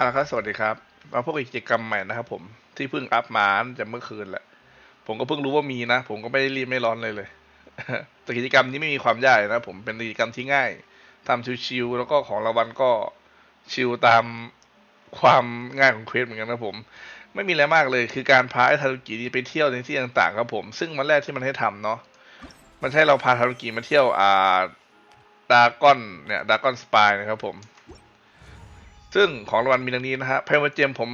อาละครับสวัสดีครับ มาพบกับกิจกรรมใหม่นะครับผมที่เพิ่งอัพมาตั้งแต่เมื่อคืนแหละ ผมก็เพิ่งรู้ว่ามีนะ ผมก็ไม่ได้รีบไม่ร้อนเลยเลย แต่กิจกรรมนี้ไม่มีความยากนะผมเป็นกิจกรรมที่ง่ายทำชิวๆแล้วก็ของรางวัลก็ชิวตามความง่ายของเควสเหมือนกันนะผม ไม่มีอะไรมากเลย คือการพาไอ้ทารุกินี่ไปเที่ยวในที่ต่างๆครับผม ซึ่งมันแรกที่มันให้ทำเนาะมันให้เราพาทารุกิมาเที่ยวอ่าดากอนเนี่ยดากอนสปายนะครับผม ซึ่งของรางวัลมีดังนี้นะฮะไพรมาเจมผม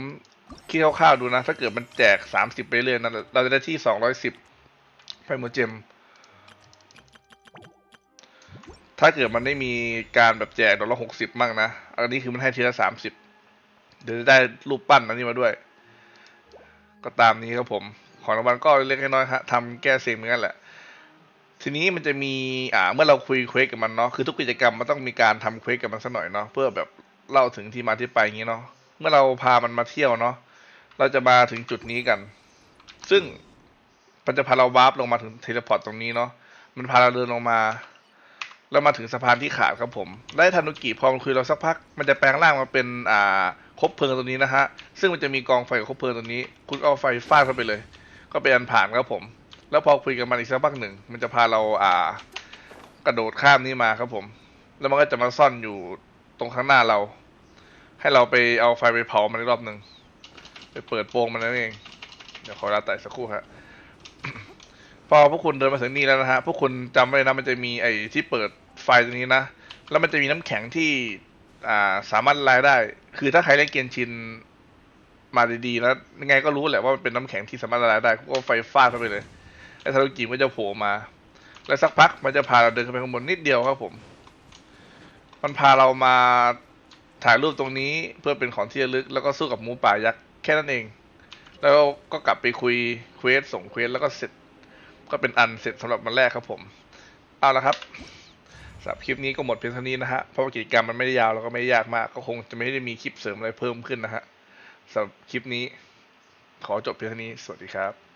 คิดคร่าวๆดูนะ ถ้าเกิดมันแจกสามสิบไปเรื่อยนะ เราจะได้ที่สองร้อยสิบไพรมเจม ถ้าเกิดมันไม่มีการแบบแจกดอกละหกสิบมั่งนะ อันนี้คือมันให้ทีละสามสิบเดี๋ยวจะได้รูปปั้นอันนี้มาด้วย ก็ตามนี้ครับผม ของรางวัลก็เล็กน้อยฮะทำแก้เสียงเหมือนกันแหละ ทีนี้มันจะมี อ่า เมื่อเราคุยเควสกับมันเนาะ คือทุกกิจกรรมมันต้องมีการทำเควสกับมันสักหน่อยเนาะ เพื่อแบบ เล่าถึงที่มาที่ไปอย่างนี้เนาะเมื่อเราพามันมาเที่ยวเนาะเราจะมาถึงจุดนี้กัน ซึ่งมันจะพาเราวาร์ปลงมาถึงเทเลพอร์ตตรงนี้เนาะมันพาเราเดินลงมาแล้วมาถึงสะพานที่ขาดครับผมได้ทันุกิพอมันคุยเราสักพัก มันจะแปลงร่างมาเป็นอ่าคบเพลิงตัวนี้นะฮะ ซึ่งมันจะมีกองไฟกับคบเพลิงตัวนี้ คุณเอาไฟฟาดเข้าไปเลย ก็เป็นอันผ่านครับผม แล้วพอคุยกับมันอีกสักพักหนึ่ง มันจะพาเราอ่า กระโดดข้ามนี้มาครับผม แล้วมันก็จะมาซ่อนอยู่ ตรงข้างหน้าเรา ให้เราไปเอาไฟไปเผามันอีกรอบหนึ่งไปเปิดโปงมันนั่นเอง เดี๋ยวขอเวลาไต่สักครู่ฮะพอพวกคุณเดินมาถึงนี่แล้วนะฮะพวกคุณจำไว้นะมันจะมีไอ้ที่เปิดไฟตรงนี้นะ แล้วมันจะมีน้ำแข็งที่อ่าสามารถละลายได้ คือถ้าใครเล่นเกมชินมาดีๆแล้วยังไงก็รู้แหละว่ามันเป็นน้ำแข็งที่สามารถละลายได้ก็ไฟฟาดเข้าไปเลยไอ้ทารุกิมันจะโผล่มา แล้วสักพักมันจะพาเราเดินขึ้นไปข้างบนนิดเดียวครับผม มันพาเรามาถ่ายรูปตรงนี้เพื่อเป็นของที่ระลึก แล้วก็สู้กับหมูป่ายักษ์แค่นั้นเอง แล้วก็กลับไปคุยเควสส่งเควสแล้วก็เสร็จ ก็เป็นอันเสร็จสำหรับวันแรกครับผม เอาละครับสำหรับคลิปนี้ก็หมดเพียงเท่านี้นะฮะเพราะว่ากิจกรรมมันไม่ได้ยาวแล้วก็ไม่ไยากมาก ก็คงจะไม่ได้มีคลิปเสริมอะไรเพิ่มขึ้นนะฮะสำหรับคลิปนี้ ขอจบเพียงเท่านี้ สวัสดีครับ